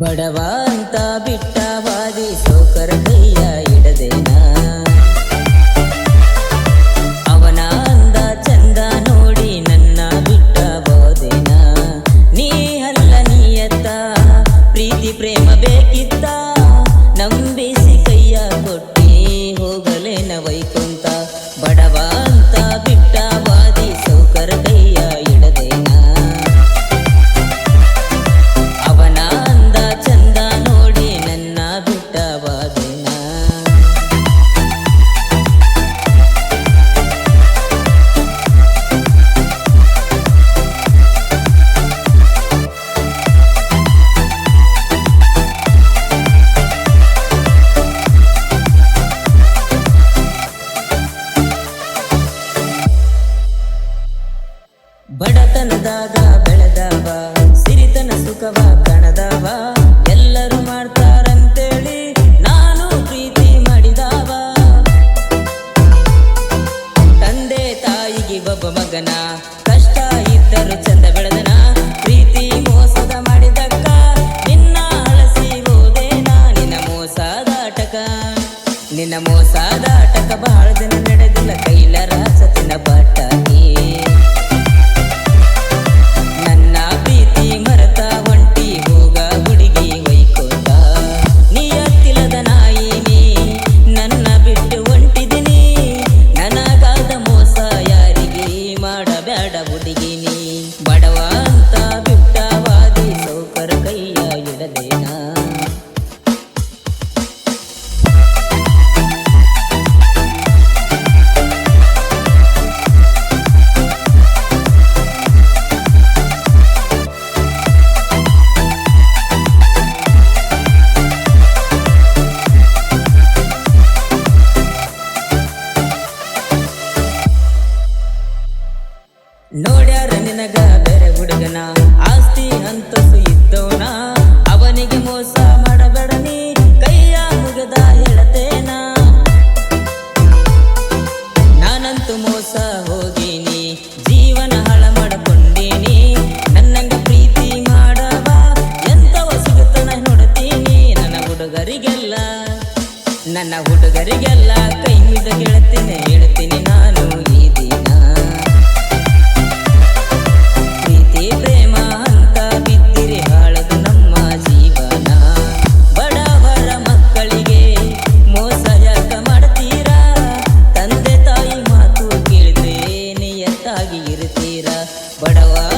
ಬಡವ ಅಂತ ಬಿಟ್ಟ ವಾದಿ ಸೋಕರ ಕೈಯ ಇಡದೇನ? ಅವನ ಅಂದ ಚಂದ ನೋಡಿ ನನ್ನ ಬಿಟ್ಟ ಬೋದೇನ ನೀ ಅಲ್ಲ ನೀಯತ್ತ ಪ್ರೀತಿ, ಪ್ರೇಮ ಬೇಕಿತ್ತ, ನಂಬಿಸಿ ಕೈಯ ಕೊಟ್ಟಿ ಹೋಗಲೇನ ವೈಕುಂತ ಬಡತನದಾಗ ಬೆಳೆದವ ಸಿರಿತನ ಸುಖವ ಕಣದವ. ಎಲ್ಲರೂ ಮಾಡ್ತಾರಂತೇಳಿ ನಾನು ಪ್ರೀತಿ ಮಾಡಿದವ. ತಂದೆ ತಾಯಿಗೆ ಒಬ್ಬ ಮಗನ ನೋಡ್ಯಾರ ನಿನಗ ಬೇರೆ ಹುಡುಗನ. ಆಸ್ತಿ ಅಂತಸು ಇದ್ದವನ. ಅವನಿಗೆ ಮೋಸ ಮಾಡಬೇಡ ನೀ ಕೈಯ ಮುಗದ ಹೇಳತೇನ. ನಾನಂತೂ ಮೋಸ ಹೋಗಿನಿ. ಜೀವನ ಹಾಳ ಮಾಡಿಕೊಂಡೀನಿ. ನನ್ನಂಗ ಪ್ರೀತಿ ಮಾಡವ. ಎಂತವ ಸಿಗುತ್ತನ ನೋಡ್ತೀನಿ. ನನ್ನ ಹುಡುಗರಿಗೆಲ್ಲ ನನ್ನ ಹುಡುಗರಿಗೆಲ್ಲ ಕೈ ಮುಗಿದ ಹೇಳ್ತೇನೆ, ಹೇಳ್ತೀನಿ ನಾ. ಮಾಡುತ್ತೀರಾ ಬಡವ